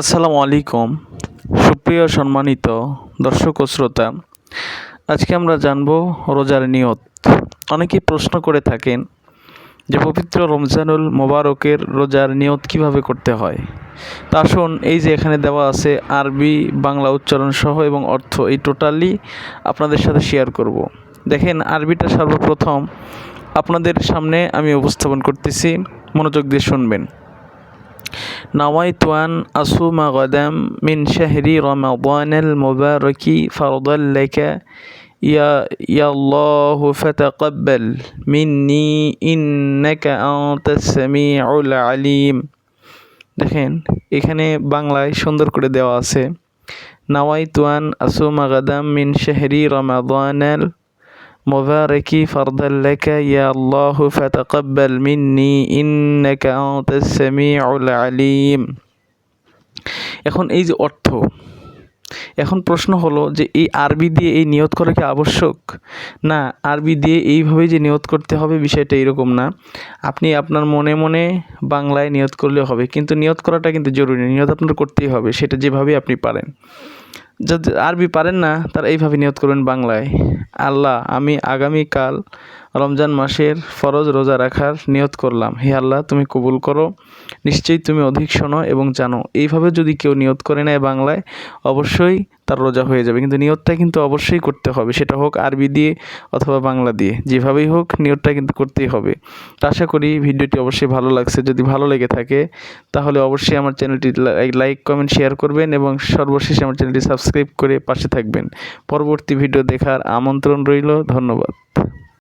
আসসালামু আলাইকুম। সুপ্রিয় সম্মানিত দর্শক ও শ্রোতা, আজকে আমরা জানব রোজার নিয়ত। অনেকেই প্রশ্ন করে থাকেন যে পবিত্র রমজানুল মোবারকের রোজার নিয়ত কীভাবে করতে হয়? তা আসুন এই যে এখানে দেওয়া আছে আরবি, বাংলা উচ্চারণ সহ এবং অর্থ, এই টোটালি আপনাদের সাথে শেয়ার করব। দেখেন, আরবিটা সর্বপ্রথম আপনাদের সামনে আমি উপস্থাপন করতেছি। মনোযোগ দিয়ে শুনবেন। نويت أن أصوم غدا من شهر رمضان المبارك فرضا لك يا يا الله فتقبل مني إنك أنت السميع العليم দেখেন এখানে বাংলায় সুন্দর করে দেওয়া আছে নাওয়াইতু আন আসুমা গাদাম মিন শাহরি রমাদানাল মুবারাকি ফারদাল লাকা ইয়া আল্লাহ ফাতাকাব্বাল মিন্নি ইন্নাকা আনতাস সামিউল আলিম এখন এই যে অর্থ, এখন প্রশ্ন হলো যে এই আরবি দিয়ে এই নিয়ত করা কি আবশ্যক? না, আরবি দিয়ে এইভাবে যে নিয়ত করতে হবে বিষয়টা এরকম না। আপনি আপনার মনে মনে বাংলায় নিয়ত করলে হবে, কিন্তু নিয়ত করাটা কিন্তু জরুরি নিয়ত আপনার করতেই হবে, সেটা যেভাবে আপনি পারেন। যদি আরবি পারেন না তারা এইভাবে নিয়ত করবেন বাংলায় আল্লাহ আমি আগামীকাল রমজান মাসের ফরজ রোজা রাখার নিয়ত করলাম। হে আল্লাহ, তুমি কবুল করো। নিশ্চয়ই তুমি অধিক শোনো এবং জানো। এইভাবে যদি কেউ নিয়ত করে নেয় বাংলায়, অবশ্যই তার রোজা হয়ে যাবে। কিন্তু নিয়তটা কিন্তু অবশ্যই করতে হবে। সেটা হোক আরবি দিয়ে অথবা বাংলা দিয়ে। যেভাবেই হোক নিয়তটা কিন্তু করতেই হবে। তো আশা করি ভিডিওটি অবশ্যই ভালো লাগছে। যদি ভালো লেগে থাকে, তাহলে অবশ্যই আমার চ্যানেলটি লাইক, কমেন্ট, শেয়ার করবেন এবং সর্বশেষে আমার চ্যানেলটি সাবস্ক্রাইব করে পাশে থাকবেন। পরবর্তী ভিডিও দেখার আমন্ত্রণ রইল। ধন্যবাদ।